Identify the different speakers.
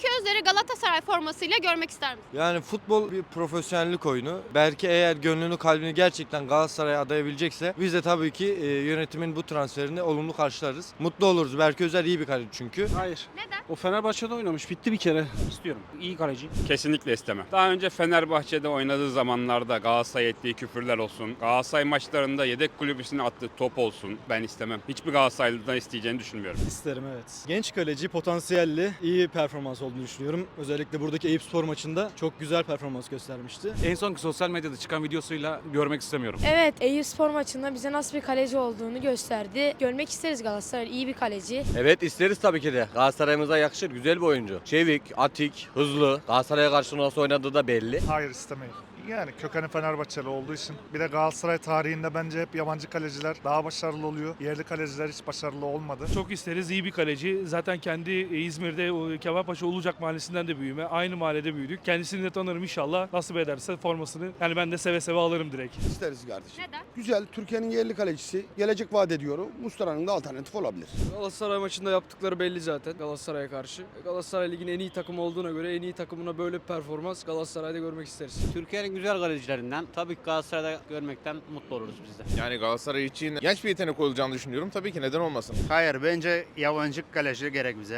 Speaker 1: Berke Özer'i Galatasaray formasıyla görmek ister misiniz?
Speaker 2: Yani futbol bir profesyonellik oyunu. Belki eğer gönlünü kalbini gerçekten Galatasaray'a adayabilecekse biz de tabii ki e, yönetimin bu transferini olumlu karşılarız. Mutlu oluruz. Berke Özer iyi bir kaleci çünkü.
Speaker 3: Hayır.
Speaker 1: Neden?
Speaker 3: O Fenerbahçe'de oynamış. Bitti bir kere. İstiyorum. İyi kaleci.
Speaker 4: Kesinlikle istemem. Daha önce Fenerbahçe'de oynadığı zamanlarda Galatasaray ettiği küfürler olsun. Galatasaray maçlarında yedek kulübüsüne attığı top olsun. Ben istemem. Hiçbir Galatasaraylı'dan isteyeceğini düşünmüyorum.
Speaker 5: İsterim evet. Genç kaleci, potansiyelli, iyi performans olduğunu düşünüyorum. Özellikle buradaki Eyüp Spor maçında çok güzel performans göstermişti.
Speaker 6: En son sosyal medyada çıkan videosuyla görmek istemiyorum.
Speaker 7: Evet, Eyüp Spor maçında bize nasıl bir kaleci olduğunu gösterdi. Görmek isteriz Galatasaray. iyi bir kaleci.
Speaker 8: Evet isteriz tabii ki de. Galatasaray'ımıza yakışır. Güzel bir oyuncu. Çevik, atik, hızlı. Galatasaray'a karşı nasıl oynadığı da belli.
Speaker 9: Hayır istemeyiz. Yani kökeni Fenerbahçeli olduğu için. Bir de Galatasaray tarihinde bence hep yabancı kaleciler daha başarılı oluyor. Yerli kaleciler hiç başarılı olmadı.
Speaker 10: Çok isteriz iyi bir kaleci. Zaten kendi İzmir'de o Kemalpaşa Olacak Mahallesi'nden de büyüme. Aynı mahallede büyüdük. Kendisini de tanırım inşallah. Nasip ederse formasını. Yani ben de seve seve alırım direkt.
Speaker 11: İsteriz kardeşim.
Speaker 1: Neden?
Speaker 11: Güzel, Türkiye'nin yerli kalecisi. Gelecek vaat ediyorum. Mustara'nın da alternatif olabilir.
Speaker 5: Galatasaray maçında yaptıkları belli zaten Galatasaray'a karşı. Galatasaray Ligi'nin en iyi takımı olduğuna göre en iyi takımına böyle bir performans Galatasaray'da görmek isteriz.
Speaker 8: Türkiye'nin güzel kalecilerinden tabii ki Galatasaray'da görmekten mutlu oluruz biz de.
Speaker 12: Yani Galatasaray için genç bir yetenek olacağını düşünüyorum. Tabii ki neden olmasın.
Speaker 13: Hayır bence yabancı kaleci gerek bize.